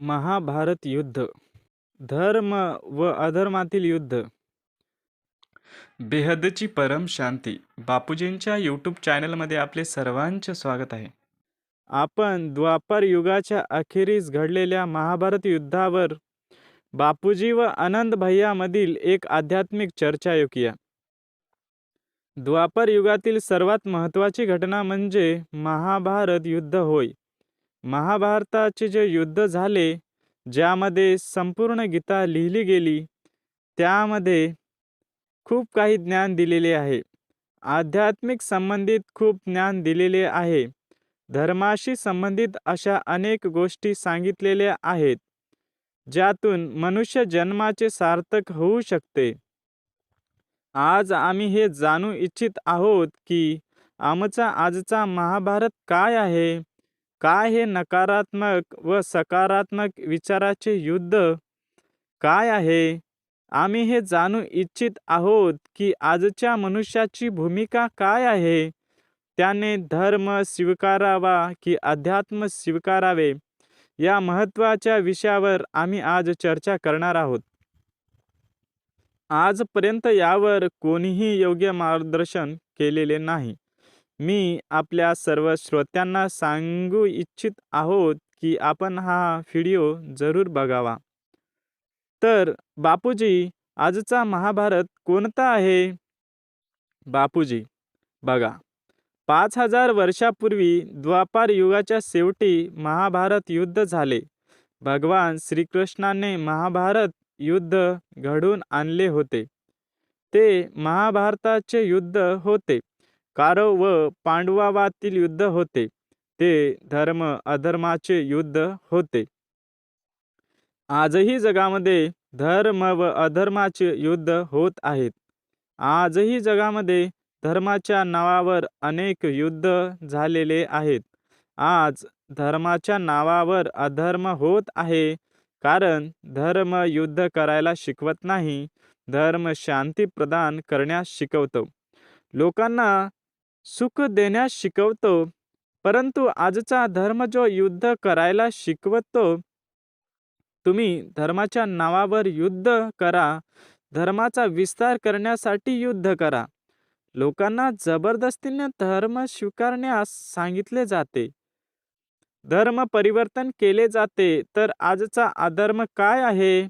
महाभारत युद्ध. धर्म व अधर्मातील युद्ध. बेहदची परम शांती. बापूजींच्या यूट्यूब चॅनलमध्ये आपले सर्वांचे स्वागत आहे. आपण द्वापर युगाच्या अखेरीस घडलेल्या महाभारत युद्धावर बापूजी व आनंद भैयामधील एक आध्यात्मिक चर्चा ऐकूया. द्वापर युगातील सर्वात महत्त्वाची घटना म्हणजे महाभारत युद्ध होय. महाभारताचे जे युद्ध झाले ज्यामध्ये संपूर्ण गीता लिहिली गेली त्यामध्ये खूप काही ज्ञान दिलेले आहे. आध्यात्मिक संबंधित खूप ज्ञान दिलेले आहे. धर्माशी संबंधित अशा अनेक गोष्टी सांगितलेल्या आहेत ज्यातून मनुष्य जन्माचे सार्थक होऊ शकते. आज आम्ही हे जाणू इच्छित आहोत की आमचा आजचा महाभारत काय आहे? काय हे नकारात्मक व सकारात्मक विचाराचे युद्ध? काय आहे? आम्ही हे जाणू इच्छित आहोत की आजच्या मनुष्याची भूमिका काय आहे? त्याने धर्म स्वीकारावा की अध्यात्म स्वीकारावे? या महत्त्वाच्या विषयावर आम्ही आज चर्चा करणार आहोत. आजपर्यंत यावर कोणीही योग्य मार्गदर्शन केलेले नाही. मी आपल्या सर्व श्रोत्यांना सांगू इच्छित आहोत की आपण हा व्हिडिओ जरूर बघावा. तर बापूजी आजचा महाभारत कोणता आहे? बापूजी बघा. पाच हजार वर्षापूर्वी द्वापार युगाच्या शेवटी महाभारत युद्ध झाले. भगवान श्रीकृष्णाने महाभारत युद्ध घडून आणले होते. ते महाभारताचे युद्ध होते. कारव व पांडवावातील युद्ध होते. ते धर्म अधर्माचे युद्ध होते. आजही जगामध्ये धर्म व अधर्माचे युद्ध होत आहेत. आजही जगामध्ये धर्माच्या नावावर अनेक युद्ध झालेले आहेत. आज धर्माच्या नावावर अधर्म होत आहे कारण धर्म युद्ध करायला शिकवत नाही. धर्म शांती प्रदान करण्यास शिकवतो. लोकांना सुख देण्यास शिकवतो परंतु आजचा धर्म जो युद्ध करायला शिकवतो तुम्ही धर्माच्या नावावर युद्ध करा धर्माचा विस्तार करण्यासाठी युद्ध करा. लोकांना जबरदस्तीने धर्म स्वीकारण्यास सांगितले जाते. धर्म परिवर्तन केले जाते तर आजचा अधर्म काय आहे?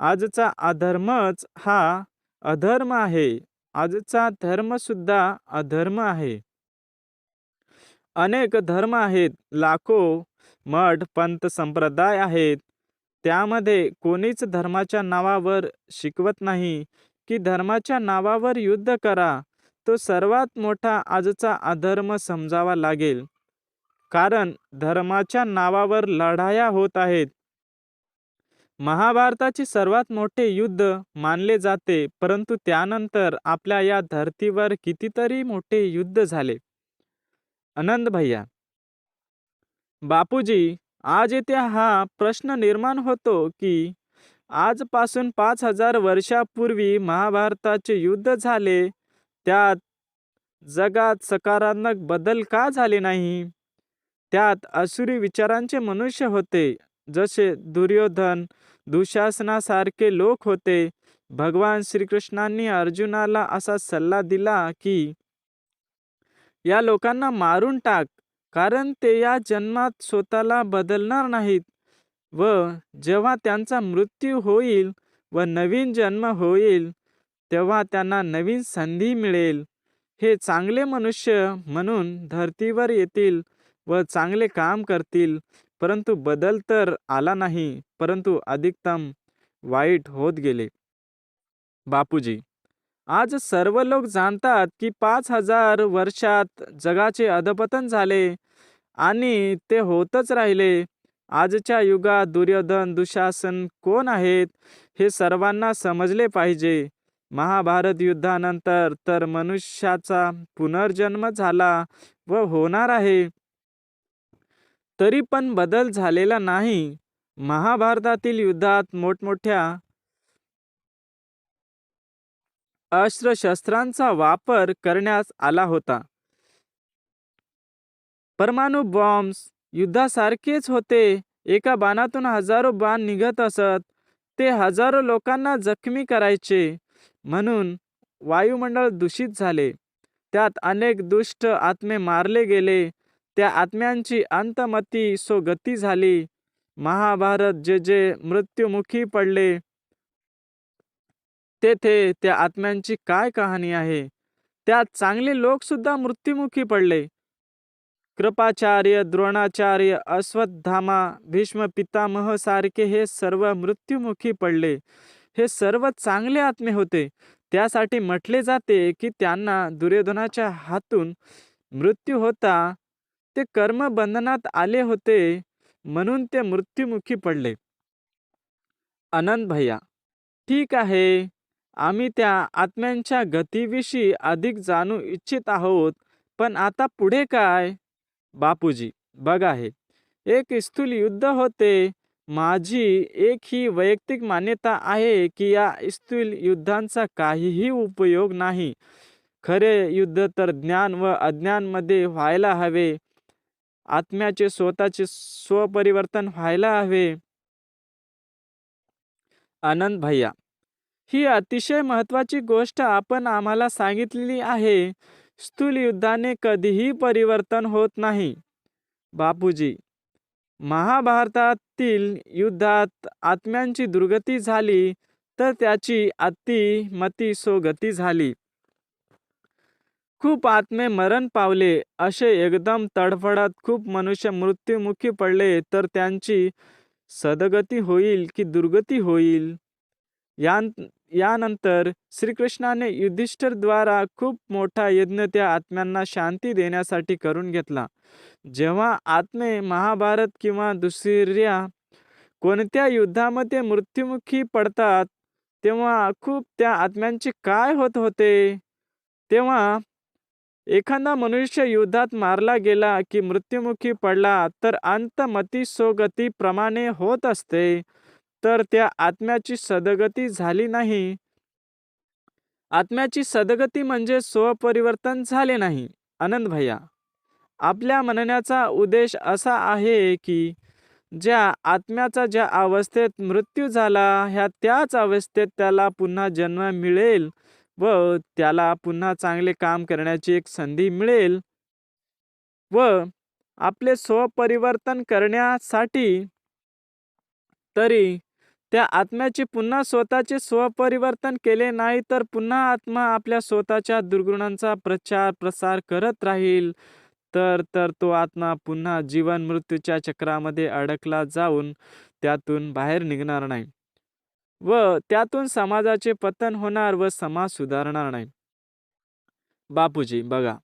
आजचा अधर्मच हा अधर्म आहे. आजचा धर्म सुद्धा अधर्म आहे. अनेक धर्म आहेत. लाखो मठ पंत संप्रदाय आहेत. त्यामध्ये कोणीच धर्माच्या नावावर शिकवत नाही की धर्माच्या नावावर युद्ध करा. तो सर्वात मोठा आजचा अधर्म समजावा लागेल. कारण धर्माच्या नावावर लढाया होत आहेत. महाभारताचे सर्वात मोठे युद्ध मानले जाते परंतु त्यानंतर आपल्या या धर्तीवर कितीतरी मोठे युद्ध झाले. आनंद भैया बापूजी आज येथे हा प्रश्न निर्माण होतो की आजपासून पाच हजार वर्षापूर्वी महाभारताचे युद्ध झाले त्यात जगात सकारात्मक बदल का झाले नाही? त्यात असुरी विचारांचे मनुष्य होते जसे दुर्योधन दुशासनासारखे लोक होते भगवान श्रीकृष्णांनी अर्जुनाला असा सल्ला दिला की या लोकांना मारून टाक कारण ते या जन्मात स्वतःला बदलणार नाहीत व जेव्हा त्यांचा मृत्यू होईल व नवीन जन्म होईल तेव्हा त्यांना नवीन संधी मिळेल. हे चांगले मनुष्य म्हणून धर्तीवर येतील व चांगले काम करतील. परंतु बदल तर आला नाही परंतु अधिकतम वाईट होत गेले. बापूजी आज सर्व लोक जाणतात की पाच हजार वर्षात जगाचे अधपतन झाले आणि ते होतच राहिले. आजच्या युगात दुर्योधन दुशासन कोण आहेत हे सर्वांना समजले पाहिजे. महाभारत युद्धानंतर तर मनुष्याचा पुनर्जन्म झाला व होणार आहे. तरी पण बदल झालेला नाही. महाभारतातील युद्धात मोठमोठ्या अस्त्रशस्त्रांचा वापर करण्यास आला होता. परमाणु बॉम्ब्स युद्धासारखेच होते. एका बाणातून हजारो बाण निघत असत. ते हजारो लोकांना जखमी करायचे. म्हणून वायुमंडळ दूषित झाले. त्यात अनेक दुष्ट आत्मे मारले गेले. त्या आत्म्यांची अंतमती सो गती झाली. महाभारत जे जे मृत्युमुखी पडले तेथे त्या आत्म्यांची काय कहाणी आहे? त्यात चांगले लोक सुद्धा मृत्युमुखी पडले. कृपाचार्य द्रोणाचार्य अश्वत्थामा भीष्म पितामह सारखे हे सर्व मृत्युमुखी पडले. हे सर्व चांगले आत्मे होते. त्यासाठी म्हटले जाते की त्यांना दुर्योधनाच्या हातून मृत्यू होता. ते कर्मबंधनात आले होते म्हणून ते मृत्युमुखी पडले. आनंद भैया ठीक आहे. आम्ही त्या आत्म्यांच्या गतीविषयी अधिक जाणू इच्छित आहोत पण आता पुढे काय? बापूजी बघा हे. एक स्थूल युद्ध होते. माझी एक ही वैयक्तिक मान्यता आहे की या स्थूल युद्धांचा काहीही उपयोग नाही. खरे युद्ध तर ज्ञान व अज्ञानमध्ये व्हायला हवे. आत्म्याचे स्वतःचे स्वपरिवर्तन व्हायला हवे. आनंद भैया ही अतिशय महत्वाची गोष्ट आपण आम्हाला सांगितलेली आहे. स्थूल युद्धाने कधीही परिवर्तन होत नाही. बापूजी महाभारतातील युद्धात आत्म्यांची दुर्गती झाली तर त्याची अति मती सोगती झाली. खूप आत्मे मरण पावले. असे एकदम तडफडत खूप मनुष्य मृत्युमुखी पडले तर त्यांची सदगती होईल की दुर्गती होईल? यान यानंतर श्रीकृष्णाने युधिष्ठिरद्वारा खूप मोठा यज्ञ त्या आत्म्यांना शांती देण्यासाठी करून घेतला. जेव्हा आत्मे महाभारत किंवा दुसऱ्या कोणत्या युद्धामध्ये मृत्युमुखी पडतात तेव्हा खूप त्या आत्म्यांचे काय होत होते? तेव्हा एखादा मनुष्य युद्धात मारला गेला की मृत्युमुखी पडला तर अंतमती सोगती प्रमाणे होत असते तर त्या आत्म्याची सदगती झाली नाही. आत्म्याची सदगती म्हणजे स्वपरिवर्तन झाले नाही. आनंद भैया आपल्या म्हणण्याचा उद्देश असा आहे की ज्या आत्म्याचा ज्या अवस्थेत मृत्यू झाला ह्या त्याच अवस्थेत त्याला पुन्हा जन्म मिळेल. व त्याला पुन्हा चांगले काम करण्याची एक संधी मिळेल. व आपले स्वपरिवर्तन करण्यासाठी तरी त्या आत्म्याचे पुन्हा स्वतःचे स्वपरिवर्तन केले नाही तर पुन्हा आत्मा आपल्या स्वतःच्या दुर्गुणांचा प्रचार प्रसार करत राहील. तर तर तो आत्मा पुन्हा जीवन मृत्यूच्या चक्रामध्ये अडकला जाऊन त्यातून बाहेर निघणार नाही. व त्यातून समाजाचे पतन होणार व समाज सुधारणार नाही. बापूजी बघा.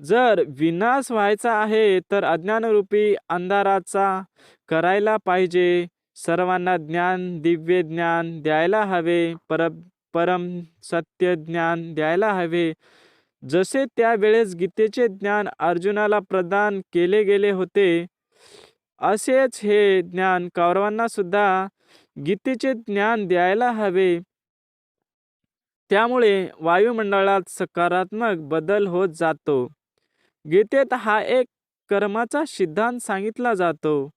जर विनाश व्हायचा आहे तर अज्ञानरूपी अंधाराचा करायला पाहिजे. सर्वांना ज्ञान दिव्य ज्ञान द्यायला हवे. पर परम सत्य ज्ञान द्यायला हवे. जसे त्यावेळेस गीतेचे ज्ञान अर्जुनाला प्रदान केले गेले होते असेच हे ज्ञान कौरवांना सुद्धा गीतेचे ज्ञान द्यायला हवे. त्यामुळे वायुमंडळात सकारात्मक बदल होत जातो. गीतेत हा एक कर्माचा सिद्धांत सांगितला जातो.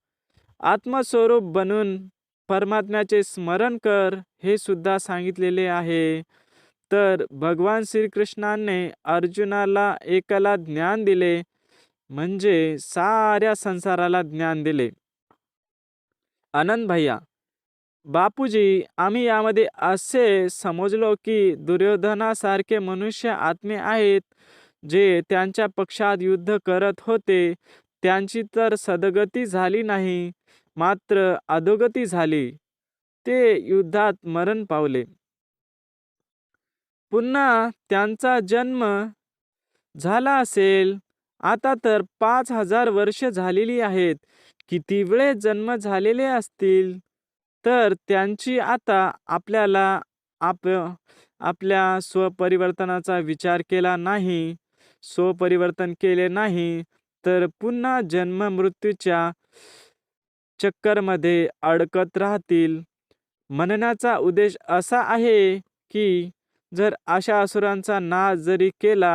आत्मस्वरूप बनून परमात्म्याचे स्मरण कर हे सुद्धा सांगितलेले आहे. तर भगवान श्रीकृष्णाने अर्जुनाला एकाला ज्ञान दिले म्हणजे साऱ्या संसाराला ज्ञान दिले. आनंद भैया. बापूजी आम्ही यामध्ये असे समजलो की दुर्योधनासारखे मनुष्य आत्मे आहेत जे त्यांच्या पक्षात युद्ध करत होते त्यांची तर सदगती झाली नाही मात्र अधोगती झाली. ते युद्धात मरण पावले. पुन्हा त्यांचा जन्म झाला असेल आता तर पाच हजार वर्ष झालेली आहेत किती वेळे जन्म झालेले असतील? तर त्यांची आता आपल्याला आप आपल्या स्वपरिवर्तनाचा विचार केला नाही स्वपरिवर्तन केले नाही तर पुन्हा जन्म मृत्यूच्या चक्करमध्ये अडकत राहतील. म्हणण्याचा उद्देश असा आहे की जर अशा असुरांचा नाश जरी केला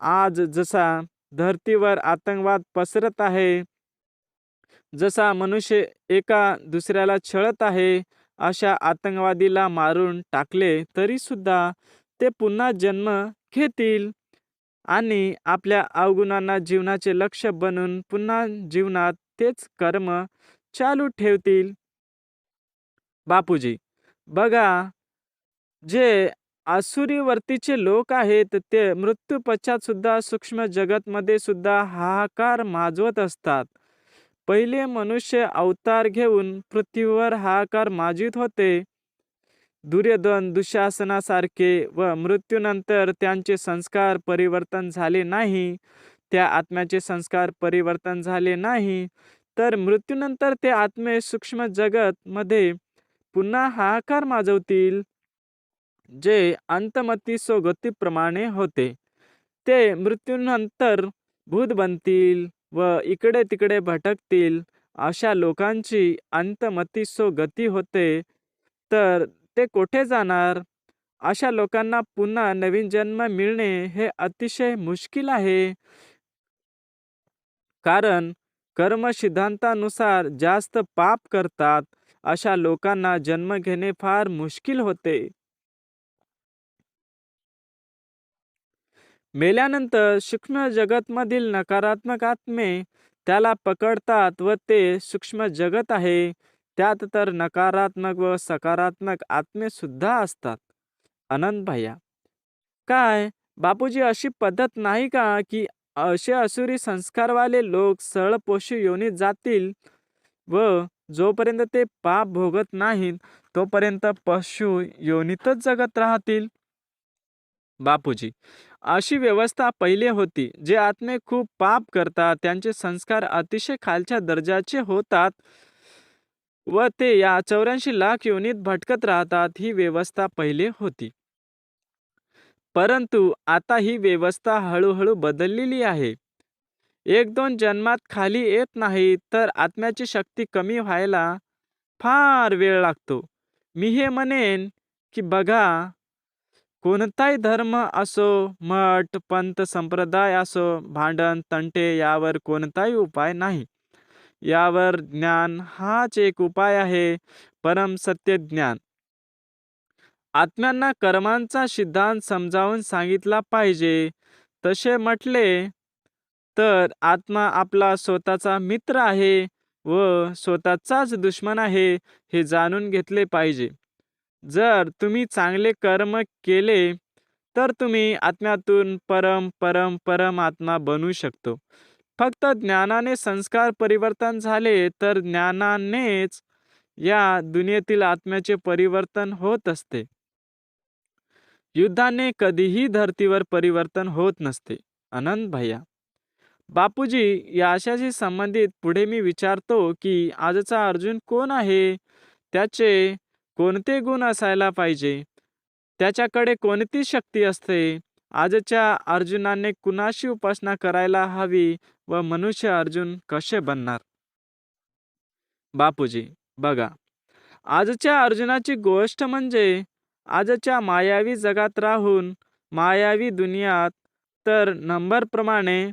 आज जसा धर्तीवर आतंकवाद पसरत आहे जसा मनुष्य एका दुसऱ्याला छळत आहे अशा आतंकवादीला मारून टाकले तरी सुद्धा ते पुन्हा जन्म घेतील आणि आपल्या अवगुणांना जीवनाचे लक्ष बनून पुन्हा जीवनात तेच कर्म चालू ठेवतील. बापूजी बघा जे आसुरीवर्तीचे लोक आहेत ते मृत्यू पश्चात सुद्धा सूक्ष्म जगतमध्ये सुद्धा हाहाकार माजवत असतात. पहिले मनुष्य अवतार घेऊन पृथ्वीवर हाहाकार माजित होते. दुर्योधन दुःशासनासारखे व मृत्यूनंतर त्यांचे संस्कार परिवर्तन झाले नाही. त्या आत्म्याचे संस्कार परिवर्तन झाले नाही. तर मृत्यूनंतर ते आत्मे सूक्ष्म जगत मध्ये पुन्हा हाहाकार माजवतील जे अंतमती सोगतीप्रमाणे होते. ते मृत्यूनंतर भूत बनतील. व इकडे तिकडे भटकतील अशा लोकांची अंतमतिसो गती होते. तर ते कोठे जाणार? अशा लोकांना पुन्हा नवीन जन्म मिळणे हे अतिशय मुश्किल आहे. कारण कर्म सिद्धांतानुसार जास्त पाप करतात अशा लोकांना जन्म घेणे फार मुश्किल होते. मेल्यानंतर सूक्ष्म जगतमधील नकारात्मक आत्मे त्याला पकडतात व ते सूक्ष्म जगत आहे. त्यात तर नकारात्मक व सकारात्मक आत्मेसुद्धा असतात. आनंद भैया. काय? बापूजी अशी पद्धत नाही का की असे असुरी संस्कारवाले लोक सरळ पोषी योनीत जातील व जोपर्यंत ते पाप भोगत नाहीत तोपर्यंत पशु योनीतच जगत राहतील? बापूजी. अशी व्यवस्था पहिले होती जे आत्मे खूप पाप करतात त्यांचे संस्कार अतिशय खालच्या दर्जाचे होतात व ते या चौऱ्याऐंशी लाख युनिट भटकत राहतात ही व्यवस्था पहिले होती. परंतु आता ही व्यवस्था हळूहळू बदललेली आहे. एक दोन जन्मात खाली येत नाही तर आत्म्याची शक्ती कमी व्हायला फार वेळ लागतो. मी हे म्हणेन की बघा कोणताही धर्म असो मठ पंत संप्रदाय असो भांडण तंटे यावर कोणताही उपाय नाही. यावर ज्ञान हाच एक उपाय आहे परम सत्य ज्ञान. आत्म्यांना कर्मांचा सिद्धांत समजावून सांगितला पाहिजे. तसे म्हटले तर आत्मा आपला स्वतःचा मित्र आहे व स्वतःचाच दुश्मन आहे हे जाणून घेतले पाहिजे. जर तुम्ही चांगले कर्म केले तर तुम्ही आत्म्यातून परम परम परम आत्मा बनू शकतो. फक्त ज्ञानाने संस्कार परिवर्तन झाले तर ज्ञानानेच या दुनियेतील आत्म्याचे परिवर्तन होत असते. युद्धाने कधीही धर्तीवर परिवर्तन होत नसते. आनंद भैया. बापूजी या आशाशी संबंधित पुढे मी विचारतो की आजचा अर्जुन कोण आहे? त्याचे कोणते गुण असायला पाहिजे? त्याच्याकडे कोणती शक्ती असते? आजच्या अर्जुनाने कुणाशी उपासना करायला हवी व मनुष्य अर्जुन कसे बनणार? बापूजी बघा. आजच्या अर्जुनाची गोष्ट म्हणजे आजच्या मायावी जगात राहून मायावी दुनियात तर नंबरप्रमाणे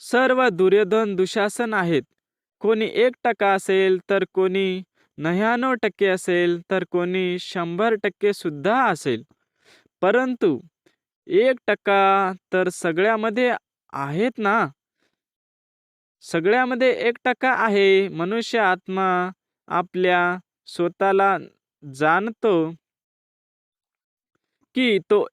सर्व दुर्योधन दुशासन आहेत. कोणी एक टक्का असेल तर कोणी नव्याण्णव टक्के असेल तर कोणी शंभर टक्के सुद्धा असेल. परंतु एक टक्का तर सगळ्यामध्ये आहेत ना? सगळ्यामध्ये एक टक्का आहे. मनुष्य आत्मा आपल्या स्वतःला जाणतो की तो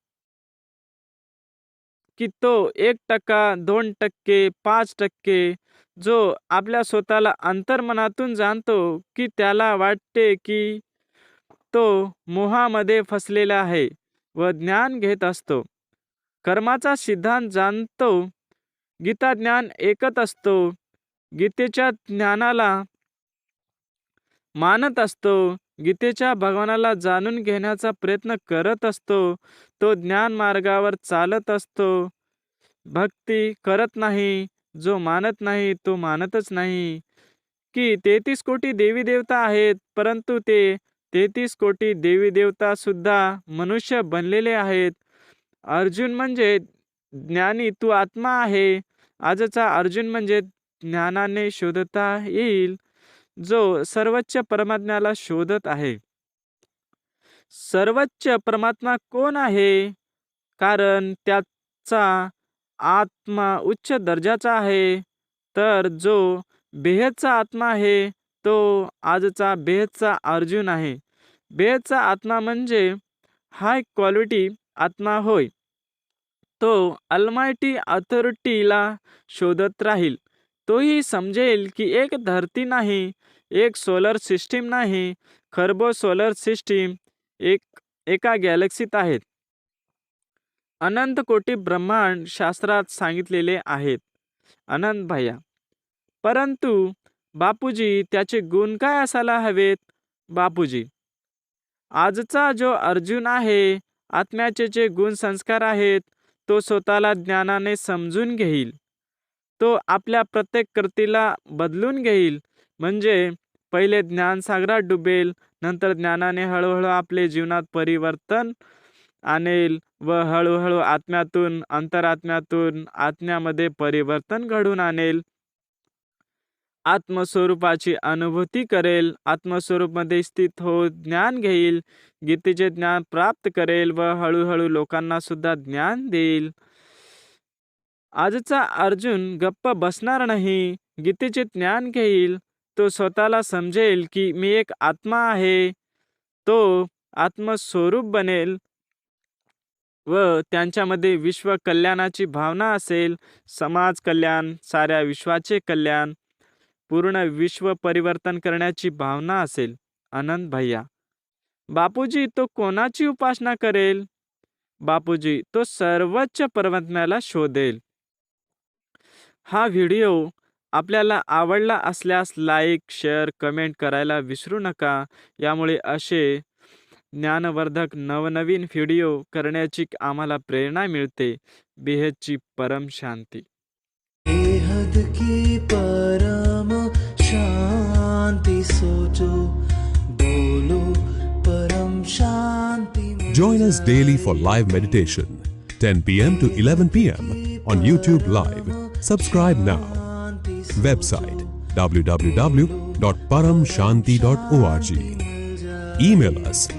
की तो एक टक्का दोन टक्के पाच टक्के जो आपल्या स्वतःला अंतर्मनातून जाणतो की त्याला वाटते की तो मोहामध्ये फसलेला आहे व ज्ञान घेत असतो. कर्माचा सिद्धांत जाणतो. गीता ज्ञान ऐकत असतो. गीतेच्या ज्ञानाला मानत असतो. गीतेच्या भगवानाला जाणून घेण्याचा प्रयत्न करत असतो. तो ज्ञान मार्गावर चालत असतो. भक्ती करत नाही. जो मानत नाही तो मानतच नाही. की तेहतीस कोटी देवी देवता आहेत परंतु ते तेहतीस कोटी देवी देवता सुद्धा मनुष्य बनलेले आहेत. अर्जुन म्हणजे ज्ञानी तू आत्मा आहे. आजचा अर्जुन म्हणजे ज्ञानाने शोधता येईल जो सर्वोच्च परमात्म्याला शोधत आहे. सर्वोच्च परमात्मा कोण आहे? कारण त्याचा आत्मा उच्च दर्जाचा आहे तर जो बेहदचा आत्मा आहे तो आजचा बेहदचा अर्जुन आहे. बेहदचा आत्मा म्हणजे हाय क्वालिटी आत्मा होय. तो अल्मायटी अथॉरिटीला शोधत राहील. तोही समजेल की एक धरती नाही एक सोलर सिस्टीम नाही खरबो सोलर सिस्टीम एक एका गॅलेक्सीत आहेत. अनंत कोटी ब्रह्मांड शास्त्रात सांगितलेले आहेत. अनंत भैया परंतु बापूजी त्याचे गुण काय असायला हवेत? बापूजी आजचा जो अर्जुन आहे आत्म्याचे जे गुण संस्कार आहेत तो स्वतःला ज्ञानाने समजून घेईल. तो आपल्या प्रत्येक कृतीला बदलून घेईल. म्हणजे पहिले ज्ञानसागरात डुबेल नंतर ज्ञानाने हळूहळू आपले जीवनात परिवर्तन आणेल. व हळूहळू आत्म्यातून अंतरात्म्यातून आत्म्यामध्ये परिवर्तन घडून आणेल. आत्मस्वरूपाची अनुभूती करेल. आत्मस्वरूपमध्ये स्थित हो ज्ञान घेईल. गीतेचे ज्ञान प्राप्त करेल व हळूहळू लोकांना सुद्धा ज्ञान देईल. आजचा अर्जुन गप्प बसणार नाही. गीतेचे ज्ञान घेईल. तो स्वतःला समजेल की मी एक आत्मा आहे. तो आत्मस्वरूप बनेल. व त्यांच्यामध्ये विश्व कल्याणाची भावना असेल समाज कल्याण साऱ्या विश्वाचे कल्याण पूर्ण विश्व परिवर्तन करण्याची भावना असेल. आनंद भैया बापूजी तो कोणाची उपासना करेल? बापूजी तो सर्वोच्च परमात्म्याला शोधेल. हा व्हिडिओ आपल्याला आवडला असल्यास लाईक शेअर कमेंट करायला विसरू नका. यामुळे असे ज्ञानवर्धक नवनवीन वीडियो करना की आम प्रेरणा मिलते बेहद की परम शांति. परम शांति सोचो. बोलो Param Shanti join us daily for live meditation 10 PM to 11 PM on YouTube live subscribe now website www.paramshanti.org email us